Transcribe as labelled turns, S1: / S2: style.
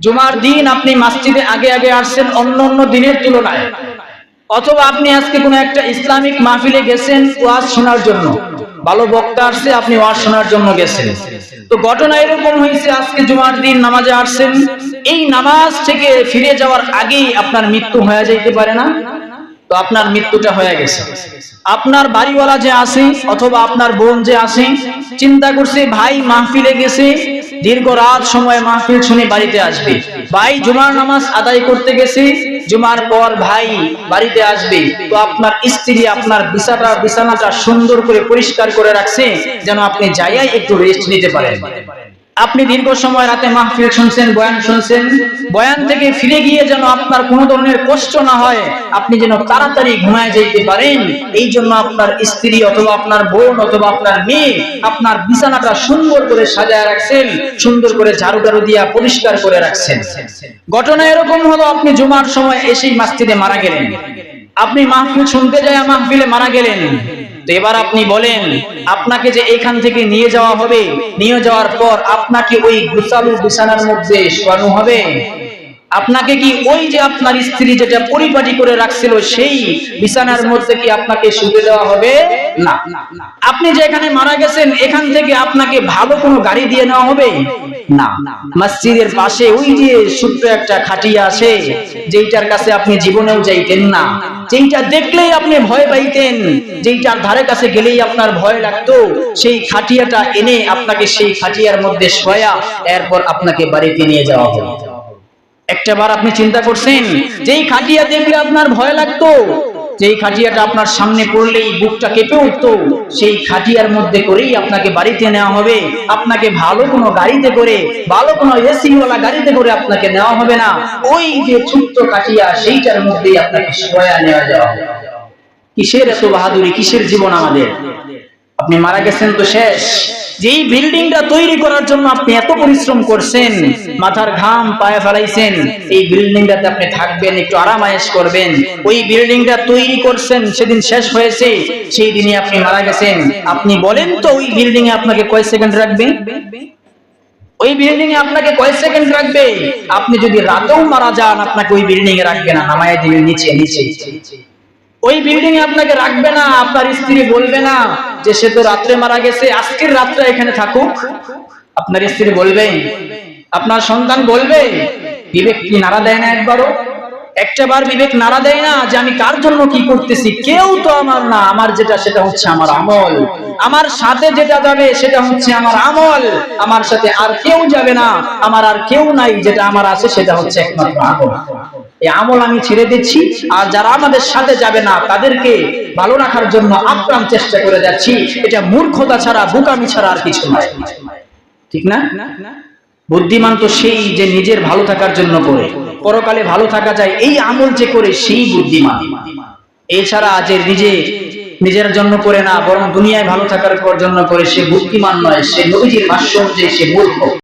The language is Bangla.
S1: জুমার দিন আপনি মসজিদে আগে আগে আসছেন অন্য অন্য দিনের তুলনায়। অথবা আপনি আজকে কোনো একটা ইসলামিক মাহফিলে গেছেন ওয়াজ শোনার জন্য। ভালো বক্তা আসছে, আপনি ওয়াজ শোনার জন্য গেছেন। তো ঘটনা এরকম হয়েছে, আজকে জুমার দিন নামাজে আসছেন। এই নামাজ থেকে ফিরে যাওয়ার আগেই আপনার মৃত্যু হয়ে যাইতে পারে না। তো আপনার মৃত্যুটা হয়ে গেছে। আপনার বাড়িওয়ালা যে আছে অথবা আপনার বোন যে আছে, চিন্তা করছে, ভাই, মাহফিলে গেছে দীর্ঘ রাত সময় মাহফিল শুনে বাড়িতে আসবে। ভাই, জুমার নামাজ আদায় করতে গেছি, জুমার পর ভাই বাড়িতে আসবে। তো আপনার স্ত্রী আপনার বিছানা, বিছানাটা সুন্দর করে পরিষ্কার করে রাখছে, যেন আপনি যাইয়াই একটু রেস্ট নিতে পারেন। আপনি দীর্ঘ সময় রাতে মাহফিল শুনছেন, বয়ান শুনছেন, বয়ান থেকে ফিরে গিয়ে যেন আপনার কোনো ধরনের কষ্ট না হয়, আপনি যেন তাড়াতাড়ি ঘুমায় যেতে পারেন, এই জন্য আপনার স্ত্রী অথবা আপনার বোন অথবা আপনার মেয়ে আপনার বিছানাটা সুন্দর করে সাজায় রাখছেন, সুন্দর করে ঝাড়ু টাড়ু দিয়া পরিষ্কার করে রাখছেন। ঘটনা এরকম হলো, আপনি জুমার সময় এসেই মাস্তিদে মারা গেলেন। আপনি মাহফিল শুনতে যায় মাহফিলে মারা গেলেন। তো এবার আপনি বলেন, আপনাকে যে এখান থেকে নিয়ে যাওয়া হবে, নিয়ে যাওয়ার পর আপনাকে ওই গুছালু বিছানার মধ্যে শোয়ানো হবে? আপনাকে কি ওই যে আপনার স্ত্রী যেটা পরিপাটি করে রাখছিল, সেই বিছানার মধ্যে কি আপনাকে শুতে দেওয়া হবে? না। আপনি যে এখানে মারা গেছেন, এখান থেকে আপনাকে ভালো কোনো গাড়ি দিয়ে নেওয়া হবে? না। মসজিদের পাশে ওই যে ছোট্ট একটা খাটিয়া আছে, যেইটার কাছে আপনি জীবনেও যাইতেন না। যেইটা দেখলেই আপনি ভয় পাইতেন, যেইটার ধারে কাছে গেলেই আপনার ভয় লাগতো, সেই খাটিয়াটা এনে আপনাকে সেই খাটিয়ার মধ্যে শোয়া, এরপর আপনাকে বাড়িতে নিয়ে যাওয়া হবে একটা বার আপনি চিন্তা করছেন, যেই খাটিয়া দেখলে আপনার ভয় লাগতো, যেই খাটিয়াটা আপনার সামনে পড়লেই বুকটা কেঁপে উঠতো সেই খাটিয়ার মধ্যে করেই আপনাকে বাড়িতে নেওয়া হবে। আপনাকে ভালো কোনো গাড়িতে করে, ভালো কোনো এসিওয়ালা গাড়িতে করে আপনাকে নেওয়া হবে না। ওই যে ছোট্ট খাটিয়া, সেইটার মধ্যেই আপনাকে সয়া নেওয়া যাওয়া হবে। কিসের এত বাহাদুরি? কিসের জীবন আমাদের? আপনি মারা গেছেন তো শেষ। যেই বিল্ডিংটা তৈরি করার জন্য আপনি এত পরিশ্রম করছেন, মাথার ঘাম পায়ে ফেলাইছেন, এই বিল্ডিংটাতে আপনি থাকবেন, একটু আরামায়েশ করবেন। ওই বিল্ডিংটা তৈরি করছেন, সেদিন শেষ হয়েছে, সেই দিনে আপনি মারা গেছেন। আপনি বলেন তো, ওই বিল্ডিং এ আপনাকে কয় সেকেন্ড রাখবে? ওই বিল্ডিং এ আপনাকে কয় সেকেন্ড রাখবে? আপনি যদি রাতেও মারা যান, আপনাকে ওই বিল্ডিং এ রাখবে না, নামায় দিবে নিচে নিচে ওই বিল্ডিং এ আপনাকে রাখবে না, আপনার স্ত্রী বলবে না যে সে তো রাত্রে মারা গেছে, আজকের রাত্রে এখানে থাকুক। আপনার স্ত্রী বলবে, আপনার সন্তান বলবে, বিবেক কি নাড়া দেয় না একবারও? একটাবার বিবেক নাড়া দেয় না যে আমি কার জন্য কি করতেছি? কেউ তো আমার না, আমার যেটা, সেটা হচ্ছে আমার আমল। আমার সাথে যেটা যাবে সেটা হচ্ছে আমার আমল। আমার সাথে আর কেউ যাবে না। আমার আর কেউ নাই, যেটা আমার আছে সেটা হচ্ছে একমাত্র আমল। এই আমল আমি ছেড়ে দিচ্ছি, আর যারা আমাদের সাথে যাবে না, তাদেরকে ভালো রাখার জন্য আপ্রাণ চেষ্টা করে যাচ্ছি। এটা মূর্খতা ছাড়া, বুকামি ছাড়া আর কিছু নয় ঠিক না? বুদ্ধিমান তো সেই যে নিজের ভালো থাকার জন্য করে। পরকালে ভালো থাকা যায়, এই আমল যে করে, সেই বুদ্ধিমান। এছাড়া যে নিজে নিজের জন্য করে না, বরং দুনিয়ায় ভালো থাকার জন্য করে, সে বুদ্ধিমান নয়, সে নবীজির ভাষ্য অনুযায়ী সে মূর্খ।